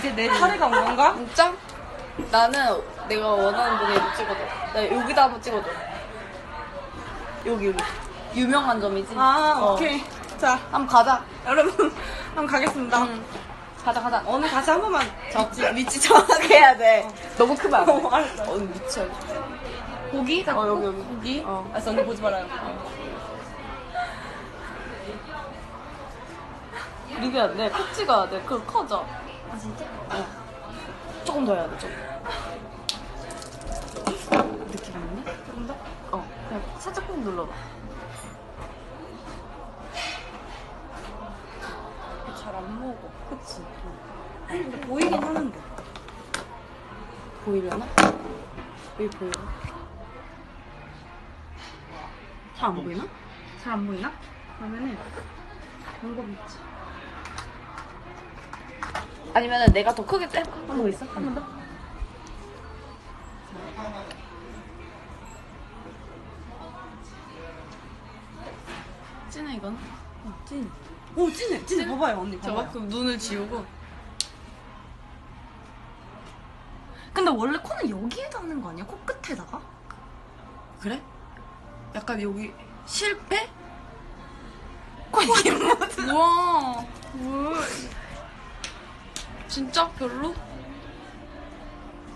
이제 내 차례가 온 건가? 진짜? 나는 내가 원하는 분에 이거 찍어줘. 나 여기다 한번 찍어줘. 여기 여기. 유명한 점이지? 아, 어. 오케이. 자, 한번 가자. 여러분, 한번 가겠습니다. 응. 가자 가자. 오늘 다시 한 번만. 위치, 위치 정확하게 해야 돼. 너무 크면 안 돼. 어, 알았어. 어, 알지? 고기? 어, 여기, 여기. 고기? 어. 알았어, 언니 보지 말아요. 리뷰 안 돼. 콕 찍어야 돼. 그럼 커져. 아, 진짜? 어. 조금 더 해야 돼, 좀. 느낌 있네? 조금 더? 어. 그냥 살짝 꾹 눌러봐. 잘 안 먹어. 그치? 근데 보이긴 하는데. 보이려나? 여기 보이나? 잘 안 보이나? 잘 안 보이나? 그러면은, 방법이 있지. 아니면은 내가 더 크게 떼? 한번 있어? 한 번 더? 찐해 이건? 어, 찐. 오, 찐해. 찐해. 봐봐요, 언니. 봐봐요. 그럼 눈을 지우고 근데 원래 코는 여기에다 하는 거 아니야? 코끝에다가? 그래? 약간 여기 실패? 코에 뭐 우와 뭘 진짜 별로?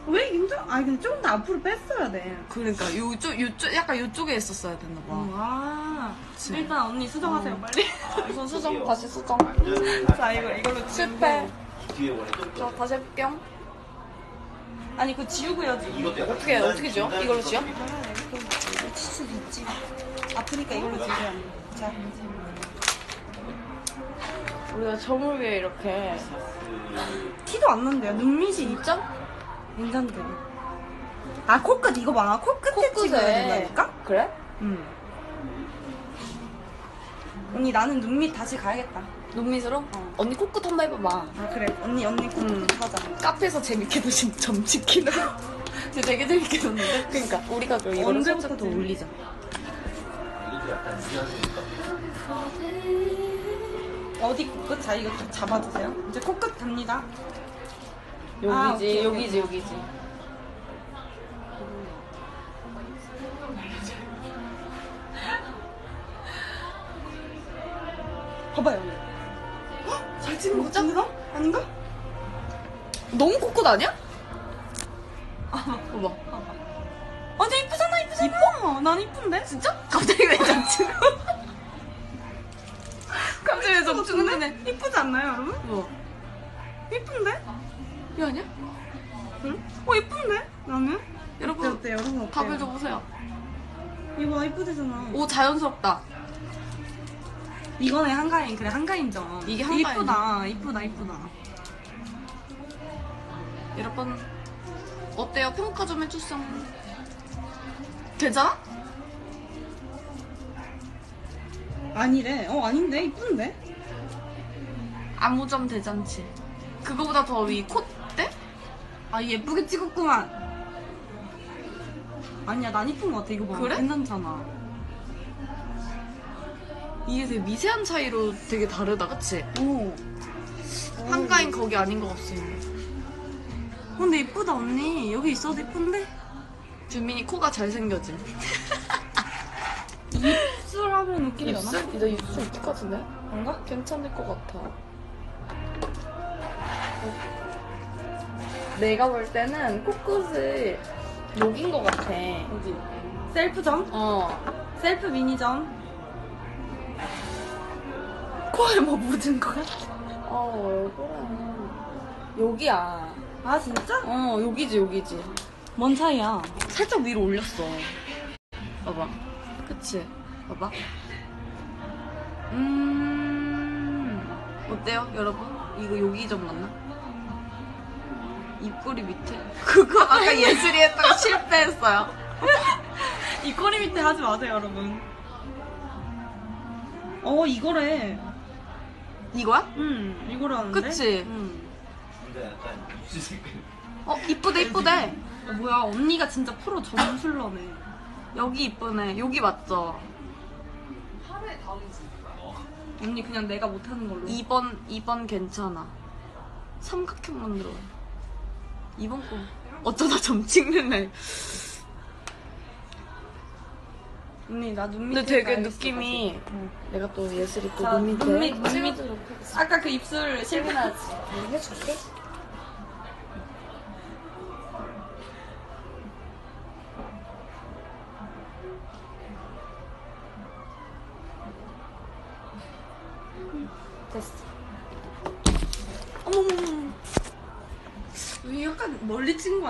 왜 힘들어? 아니 근데 좀더 앞으로 뺐어야 돼. 그러니까 요쪽 요쪽 약간 요쪽에 있었어야 됐나 봐 와. 그치. 일단 언니 수정하세요 빨리. 우선 수정 다시 수정 자 이거 이걸로 실패 뒤에 원래 저 다시 해볼게요 아니 그거 지우고 해야지. 이것도 약간 어떻게 어떻게 지워? 이걸로 지워? 치수 있지. 아프니까 이걸로 지우야 돼. 자. 우리가 점을 위해 이렇게 티도 안 난대요. 눈밑이 진짜? 괜찮대. 아 코끝 이거 봐. 코끝에 찍어야 된다니까? 그래? 응. 언니 나는 눈밑 다시 가야겠다. 눈밑으로? 어. 언니 코끝 한번 해봐봐 아 그래. 언니 언니 코끝 응. 하자. 카페에서 재밌게 드신 점 치킨을 진짜 되게 재밌게 줬는데 그러니까 우리가 그럼 이거를 언제부터 살짝 더? 올리자 이것도 약간 유연하니까 어디 코끝? 자 이거 좀 잡아주세요. 이제 코끝 갑니다. 여기지 아, 오케이, 여기지 여기지 봐봐요. 헉, 잘 찍은 거 같은데 나? 아닌가? 너무 코끝 아니야? 봐봐 완전 이쁘잖아 이쁘잖아. 이뻐. 난 이쁜데? 진짜? 갑자기 왜 점치 점치고 해 이쁘지 않나요 여러분? 뭐? 이쁜데? 이거 아니야? 응? 어 이쁜데? 나는? 여러분 어때 어때 여러분 어때? 답을 줘보세요 이거 봐 이쁘대잖아. 오 자연스럽다 이거네 한가인 그래 한가인점. 이게 한가인. 이쁘다 이쁘다 이쁘다. 여러분 어때요? 평가 좀 해주세요 괜찮아? 아니래. 어 아닌데 이쁜데? 아무 점 대잔치 그거보다 더 위 콧대? 아 예쁘게 찍었구만. 아니야 난 이쁜 거 같아 이거 봐. 그래? 괜찮잖아. 이게 되게 미세한 차이로 되게 다르다 그치? 오. 한가인 거기 아닌 것 같습니다 어, 근데 이쁘다 언니. 여기 있어도 이쁜데? 주민이 코가 잘생겨짐 입술하면 웃기려나? 입술? 나 입술 웃길 것 같은데? 뭔가? 괜찮을 것 같아 내가 볼 때는 코끝을 녹인 것 같아 어디? 셀프점? 어 셀프 미니점? 코에 뭐 묻은 것 같아 어왜 그래 여기야 아 진짜? 어 여기지 여기지 뭔 차이야? 살짝 위로 올렸어 봐봐 그치 봐봐 음 어때요 여러분 이거 여기 좀 맞나? 입꼬리 밑에 그거 아까 예술이 했다가 실패했어요 이 꼬리 밑에 하지 마세요 여러분. 어 이거래. 이거야? 응 이거래 하는데? 그치? 응. 근데 약간 입술 색깔 어 이쁘대 이쁘대 어, 뭐야 언니가 진짜 프로 점술러네. 여기 이쁘네 여기 맞죠? 언니 그냥 내가 못하는 걸로. 2번 2번 괜찮아 삼각형 만들어. 이번 거 어쩌다 점 찍는 날. 언니 나눈 근데 밑에 되게 가 있어, 느낌이. 내가 또 예슬이 또 자, 눈 밑에 눈 밑, 눈. 아까 그 입술 실패나지. 해줄게.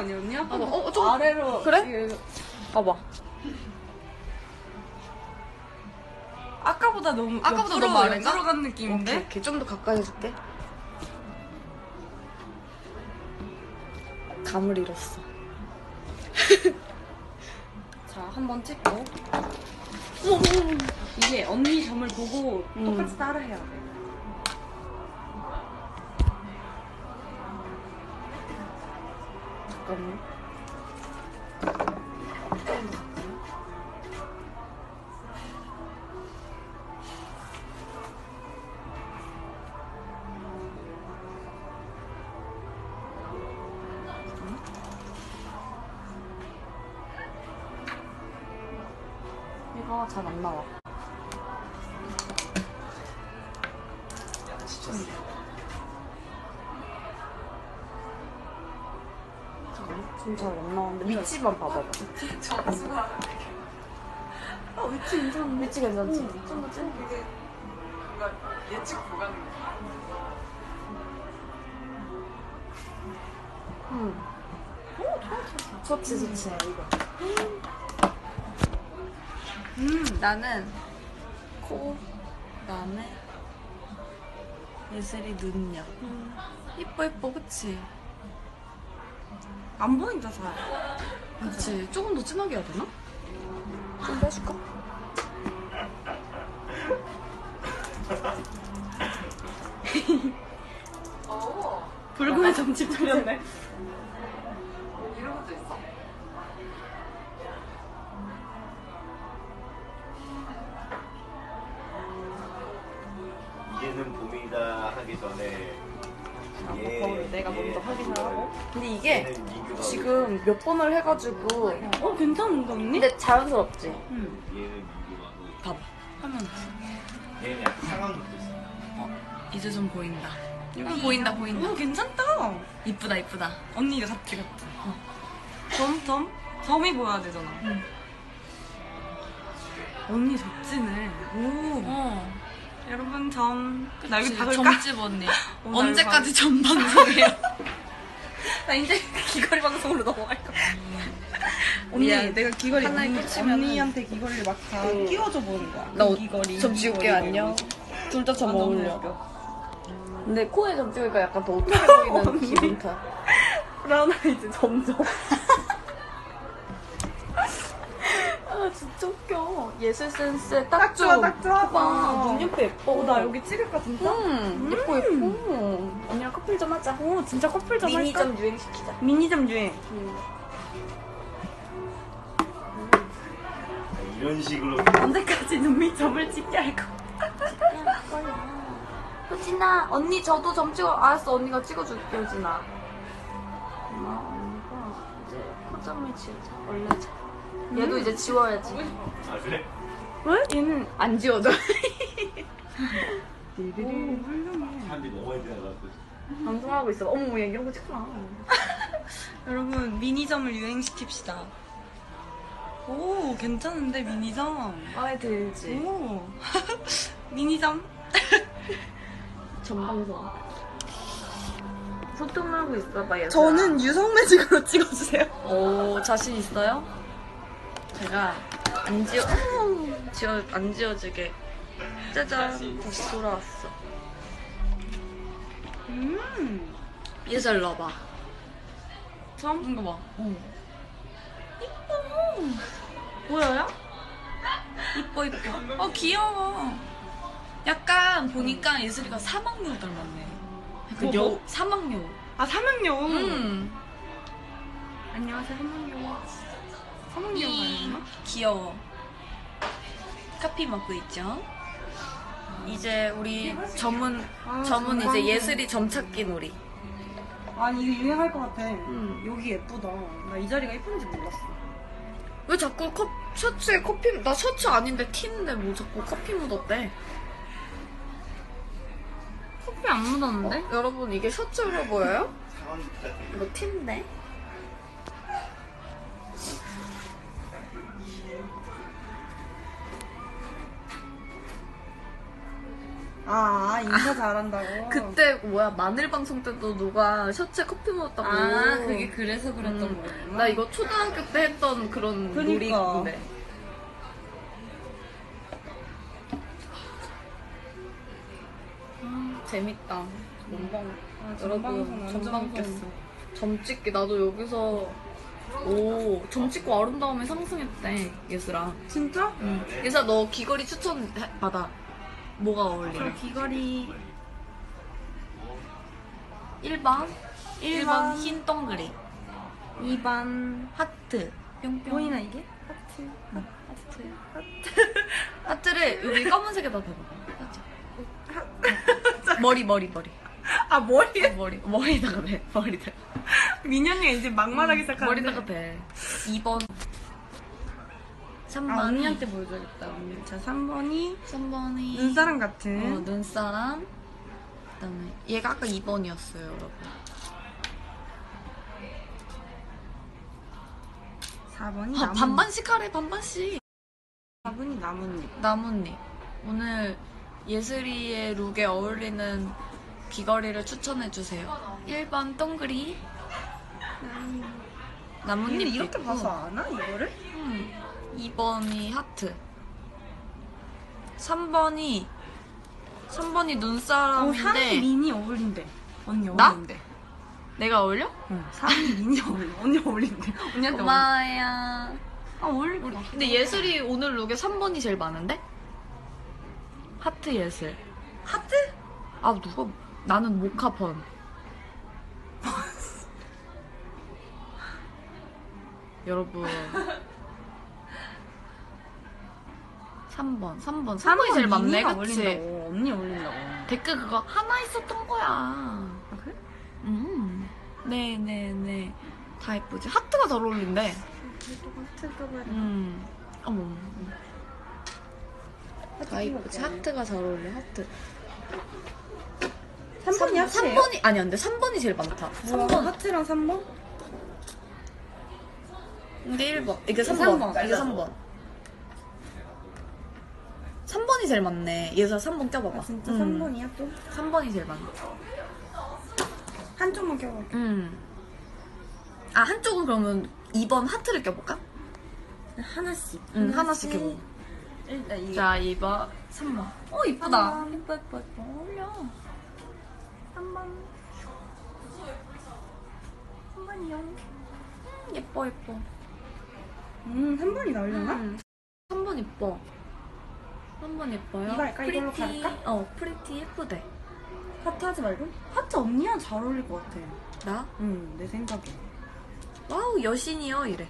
아니야 언니? 아까 어, 어, 어, 좀- 아래로. 그래? 봐봐. 아까보다 너무 아까보다 너무 아래인가? 옆으로 간 느낌인데? 오케이, 오케이. 좀 더 가까이 해줄게. 감을 잃었어. 자, 한 번 찍고. 이게 언니 점을 보고 음. 똑같이 따라해야 돼. 잠깐만. 이거 잘 안 나와. 좀잘안 나오는데 위치만 봐봐봐. 어, 위치 괜찮은데? 위치 괜찮지? 좀더 찐. 예측 불가능. 응. 좋지 좋지 이거. 음. 나는 코, 그다음에 예슬이 눈썹. 이뻐 이뻐 그치? 안 보인다 잘. 그치. 조금 더 진하게 해야 되나? 좀 빼줄까? 불구에 점집 차렸네. 이제는 봄이다 하기 전에 예, 내가 예, 먼저 확인을 하고. 근데 이게 지금 몇 번을 해가지고 어 괜찮은데 언니? 근데 자연스럽지? 응. 봐봐. 하면 얘는 약간 상황도 있어. 이제 좀 보인다. 여기 보인다 보인다. 오 괜찮다. 이쁘다 이쁘다. 언니가 다 찍었지. 점 점. 점이 보여야 되잖아. 응. 언니 젖지네. 오. 어. 여러분 점. 나 여기 박을까? 점집 언니. 어, 나 언제까지 점 방송해요? 나 이제 귀걸이 방송으로 넘어갈 거야. 언니, 미안. 내가 귀걸이 하나에 언니, 꽂히면은- 언니한테 귀걸이를 막다 응. 끼워줘 보는 거야. 나이 귀걸이. 점이 지울게 귀걸이 안녕. 둘 다점 아, 너무 어울려. 웃겨. 근데 코에 점 찍으니까 약간 더 어떻게 보이는. 기분 타. 나나 이제 점점. 아 진짜 웃겨. 예술 센스에 딱, 딱 좋아, 딱 좋아. 봐봐. 눈 옆에 예뻐. 어, 나 여기 찍을까 진짜? 응. 예뻐 예뻐. 언니랑 커플 좀 하자. 오, 진짜 커플 점 할까? 미니점 유행시키자. 미니점 유행. 이런 식으로 언제까지 눈밑점을 찍게 할 거? 효진아 언니 저도 점 찍어 알았어 언니가 찍어줄게 효진아 엄마 언니가 이제 코점을 지우자 올려자 얘도 이제 지워야지 아 그래? 왜? 얘는 안 지워져 오, 훌륭해. 사람들이 너무 많이 지나가고 방송하고 있어 어머 얘 이런 거 찍지 마 여러분, 미니점을 유행시킵시다. 오, 괜찮은데, 미니점. 마음에 들지 오. 미니점? 전방송 소통을 하고 있어 봐 얘들아 저는 유성 매직으로 찍어주세요. 오 자신 있어요? 제가 안 지워 지워 안 지워지게 짜잔 다시 돌아왔어 음. 예절 넣어봐 점? 이거 봐 어. 보여요? 이뻐 이뻐 어 귀여워 약간 보니까 예슬이가 사막여우 닮았네 약간 뭐, 여 뭐? 사막여우 아, 삼학여우. 음 안녕하세요, 삼학여우. 삼학여우가 있나? 귀여워 커피 먹고 있죠 이제 우리 점은 아, 점은 전방송. 이제 예슬이 점 찾기 놀이 아니 이거 유행할 것 같아. 응. 여기 예쁘다. 나 이 자리가 예쁜지 몰랐어. 왜 자꾸 컵, 셔츠에 커피, 나 셔츠 아닌데 티인데 뭐 자꾸 커피 묻었대? 커피 안 묻었는데? 어? 여러분, 이게 셔츠로 보여요? 이거 티인데? 아, 인사 잘한다고. 그때 뭐야 마늘 방송 때도 누가 셔츠에 커피 묻었다고 아, 그게 그래서 그랬던 음. 거구나. 나 이거 초등학교 때 했던 그런 그니까. 놀이인데 아, 재밌다 전방 아, 여러분 전방 꼈어 점 찍기 나도 여기서 오 점 찍고 아름다움에 상승했대 예슬아 진짜? 응. 예슬아 너 귀걸이 추천 해- 받아 뭐가 어울리냐 저 귀걸이 1번? 1번 일번. 흰 동그리. 2번. 하트. 뿅뿅. 보이나 이게? 하트. 하트. 하트를 여기 검은색에다 대봐 머리 머리 머리. 아 머리에 어, 머리. 머리다가 대 머리다 민현이가 이제 막말하기 시작하는데. 머리다가 대. 2번 3번 아 언니한테 보여줘야겠다. 언니. 자 3번이 3번이 눈사람 같은. 어, 눈사람 그다음에 얘가 아까 2번이었어요 여러분 4번이 아, 나뭇잎. 반반씩 하래 반반씩 4번이 나뭇잎. 나뭇잎 오늘 예슬이의 룩에 어울리는 귀걸이를 추천해주세요 1번 동그리 나뭇잎 근데 이렇게 봐서 아나 이거를? 음. 2번이 하트 3번이 3번이 어, 3이 눈사람인데 미니 어울린대. 언니 나? 어울린대. 내가 어울려? 응. 3이 미니 어울려. 언니 어울린대. 언니한테. 고마워요 아 어울릴 것 같아. 근데 예슬이 오늘 룩에 3번이 제일 많은데? 하트 예슬 하트? 아 누가 나는 모카펀 여러분 3번 3번 3번이 제일 많네 미니가 그치? 어울린다고. 언니 어울린다고. 댓글 그거 하나 있었던 거야 아 그래? 음. 네네네 다 예쁘지 하트가 잘 어울린대 그래도 하트가 봐. 음 어머 다 예쁘지 하트가 잘 어울려 하트 3번이 하트예요? 3번이 아니 안 돼 3번이 제일 많다 뭐야, 3번 하트랑 3번? 이게 1번 이게 삼 3번 번. 이게 3번 3번이 제일 많네 얘서 3번 껴봐봐 아 진짜 음. 3번이야 또? 3번이 제일 많아 한쪽만 껴볼게. 음. 아 한쪽은 그러면 2번 하트를 껴볼까? 하나씩. 응 하나씩 껴봐 일단 이게. 자 2번 3번 어 이쁘다. 예뻐 예뻐 예뻐 어울려 3번. 3번이요. 음, 예뻐 예뻐 음, 3번이 나오려나? 음. 3번 예뻐 3번 예뻐요 이거 할까? 이걸로 프리티. 갈까? 어 프리티 예쁘대 하트 하지 말고? 하트 언니랑 잘 어울릴 것 같아. 나? 응, 내 생각에. 와우 여신이요 이래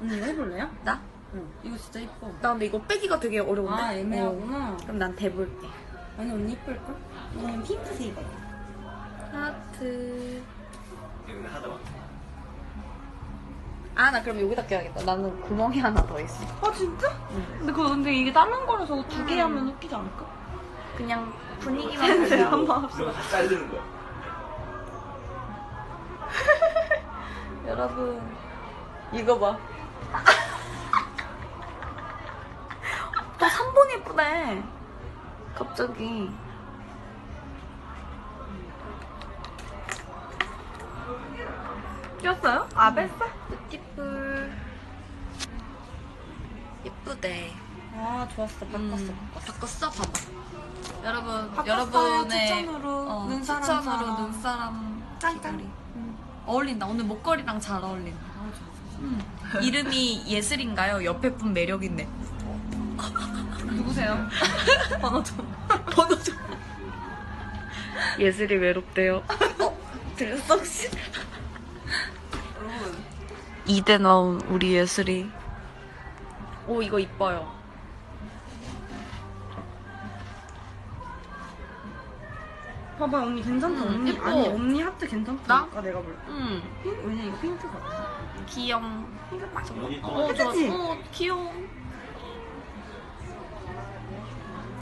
언니 이거 해볼래요? 나? 응. 이거 진짜 예뻐. 나 근데 이거 빼기가 되게 어려운데 아, 애매하구나. 어. 그럼 난 대볼게 아니, 언니 예쁠걸? 왜냐면 핑크색이거든. 하트 이거 하다 봐. 아 나 그럼 여기다 껴야겠다 나는 구멍이 하나 더 있어 아, 진짜? 응. 근데 그거 근데 이게 다른 거라서 두개 음. 하면 웃기지 않을까? 그냥 분위기만 네, 살려 한번 합시다. 자르는 거야. 여러분 이거 봐. 또 3번 예쁘네. 갑자기. 꼈어요? 아, 뺐어? 뷰티풀. 예쁘대. 아, 좋았어. 바꿨어, 음, 바꿨어. 바꿨어? 봐봐. 여러분, 바꿨어요. 여러분의 추천으로. 어, 눈사람 추천으로 사람. 눈사람 짱짱. 귀걸이. 응. 어울린다. 오늘 목걸이랑 잘 어울린다. 아, 좋았어. 음. 이름이 예슬인가요? 옆에 분 매력 있네. 누구세요? 번호 좀. 번호 좀. 예슬이 외롭대요. 어, 들렸어 혹시? 여러분. 이대 나온 우리 예슬이. 오 이거 이뻐요. 봐봐 언니 괜찮다 응, 언니 예뻐. 아니 언니 하트 괜찮다니까 내가 볼 때. 응. 핑? 왜냐 이거 핑크 같아. 이거 딱 좋아. 모니터. 어. 그치? 어, 귀여워.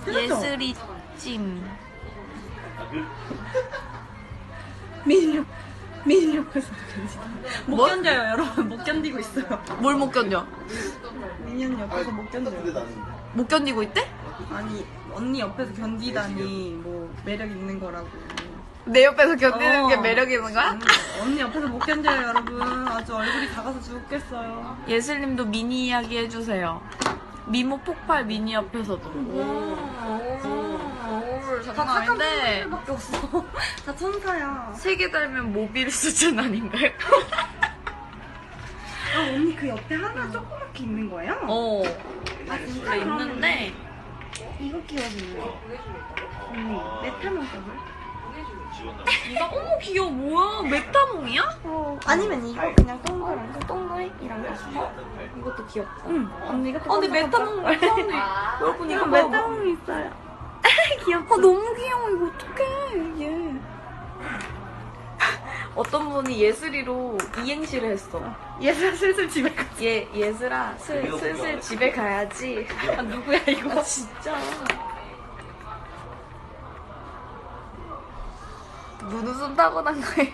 그렇죠? 예슬이 찜. 아, 그, 옆 민이 옆에서 견디다. 못 뭐? 견뎌요 여러분 못 견디고 있어요. 뭘 못 견뎌? 언니 옆에서 못 근데 견뎌요. 나는 못 견디고 있대? 아니 언니 옆에서 견디다니 뭐 매력 있는 거라고. 내 옆에서 견디는 어. 게 매력 있는 거야? 언니, 언니 옆에서 못 견뎌요 여러분. 아주 얼굴이 작아서 죽겠어요. 예슬님도 미니 이야기 해주세요. 미모 폭발 미니 옆에서도. 오, 오, 다 장난 아닌데. 사람들밖에 없어. 다 천사야. 세 개 달면 모빌 수준 아닌가요? 아 언니 그 옆에 하나 조그맣게 있는 거예요? 어. 아 진짜 원래 있는데. 이거 끼워주네. 언니 메타몬 거를? 지웠나 이거 어머 귀여워 뭐야 메타몽이야? 어. 아니면 이거 그냥 동그란 거 이런 거. 봐. 이것도 귀엽다. 응. 언니 이것도 어 근데 메타몽 처음에 여러분 이거 이거 봐봐. 메타몬이 있어요. 귀엽다. 아 너무 귀여워 이거 어떡해 얘. 어떤 분이 예슬이로 이행시를 했어. 얘들 슬슬 집에 가. 얘 예슬아 슬, 슬슬 집에 가야지. 아 누구야 이거? 아 진짜. 눈웃음 타고난 거에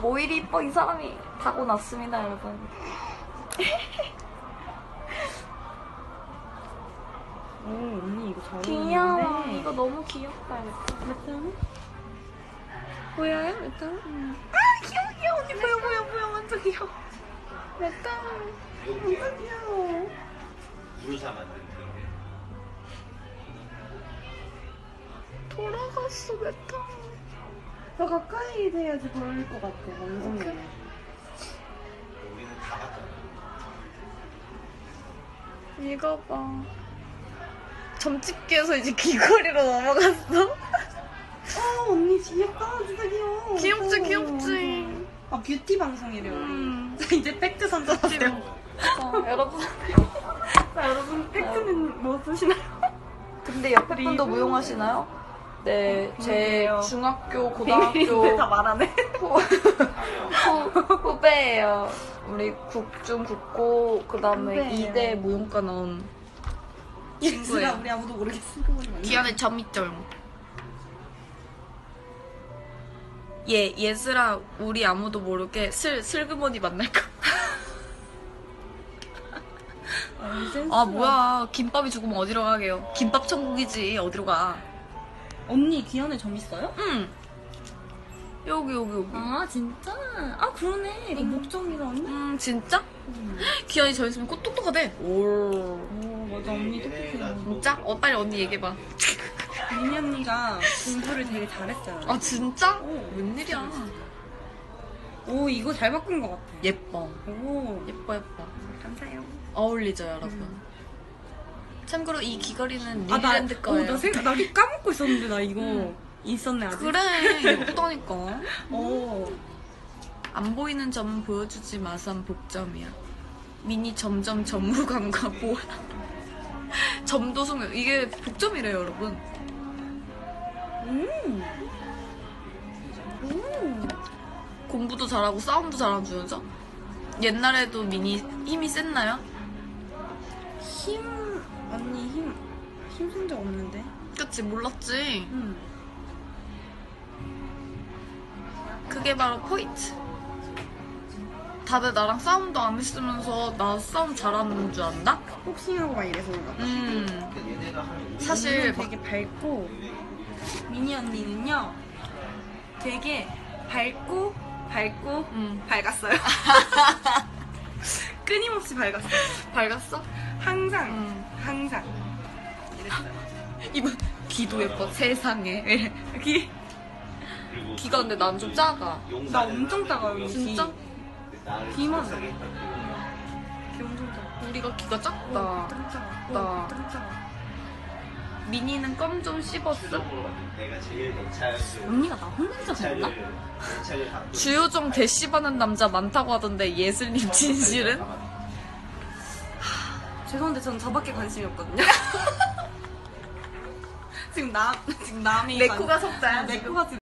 뭐 이리 이뻐 이 사람이 타고났습니다 여러분. 오 언니 잘 귀여워. 어울리는데. 이거 너무 귀엽다. 메타몬? 보여요? 메타몽? 아 귀여워 귀여워 언니 보여 보여 보여 완전 귀여워. 메타몽. 이렇게 귀여워. 만든 그런. 돌아갔어 메타몽. 더 가까이 돼야지 보일 것 같아. 완전. 우리는 다 봤잖아. 이거 봐. 점집게에서 이제 귀걸이로 넘어갔어. 아 언니 귀엽다. 진짜 귀여워. 귀엽지 어. 귀엽지. 아 뷰티 방송이래요. 음. 자 이제 팩트 선전하세요. 자, 여러분. 자 여러분 팩트는 뭐 쓰시나요? 근데 옆에 분도 그리고- 무용하시나요? 네, 제 비밀이에요. 중학교, 비밀인데 고등학교 다 말하네. 후, 후, 후배예요. 우리 국중, 국고, 그 다음에 후배예요. 2대 무용과 나온 친구예요. 우리 아무도 모르겠어. 그거 뭐야? 기안에 점 있죠. 얘, 얘들아, 우리 아무도 모르게 슬, 슬그머니 만날까? 아, 아, 뭐야. 김밥이 죽으면 어디로 가게요? 김밥 천국이지. 어디로 가? 언니 귀한에 점 있어요? 응. 여기, 여기, 여기. 아 진짜? 아 그러네. 이거 목정이라 언니. 음, 진짜? 기현이 저 있으면 꼭 똑똑하대. 오. 오 맞아 언니 똑똑해요. 진짜? 어, 빨리 언니 얘기해봐. 미니 언니가 공부를 되게 잘했어요. 아, 진짜? 오. 웬일이야. 오 이거 잘 바꾼 것 같아. 예뻐. 오 예뻐, 예뻐. 감사해요. 어울리죠, 여러분. 참고로 이 귀걸이는 아, 나, 뉴질랜드 거예요. 어, 나 생각 나 까먹고 있었는데 나 이거 있었네 아직. 그래, 예쁘다니까. 오. 안 보이는 점은 보여주지 마삼 복점이야. 미니 점점 점으로 간거 뭐야? 점도 승 이게 복점이래요, 여러분. 음. 음. 공부도 잘하고 싸움도 잘하는 주연자. 옛날에도 미니 힘이 셌나요? 힘 언니 힘 힘 쓴 적 없는데. 그치 몰랐지. 음. 그게 바로 포인트. 다들 나랑 싸움도 안 했으면서 나 싸움 잘하는 줄 안다? 복싱하고 막 이래서 그런가 봐. 음. 사실 막 되게 밝고 미니 언니는요 되게 밝고 밝고 음. 밝았어요. 끊임없이 밝았어요. 밝았어? 항상 음. 항상 이랬어요. 이분 귀도 예뻐 세상에. 귀, 귀가 근데 난 좀 작아. 나 엄청 작아요. 귀. 진짜? 귀만. 귀 엄청 작아. 우리가 귀가 작다. 엄청 작아. 나. 엄청 작아. 미니는 껌 좀 씹었어. 언니가 나 차를 갖고 주요종 대씹하는 남자 많다고 하던데 예슬님 진실은? 죄송한데 저는 저밖에 관심이 없거든요. 지금 남 지금 남이 내 관- 코가 속자야, 내. 코가 지금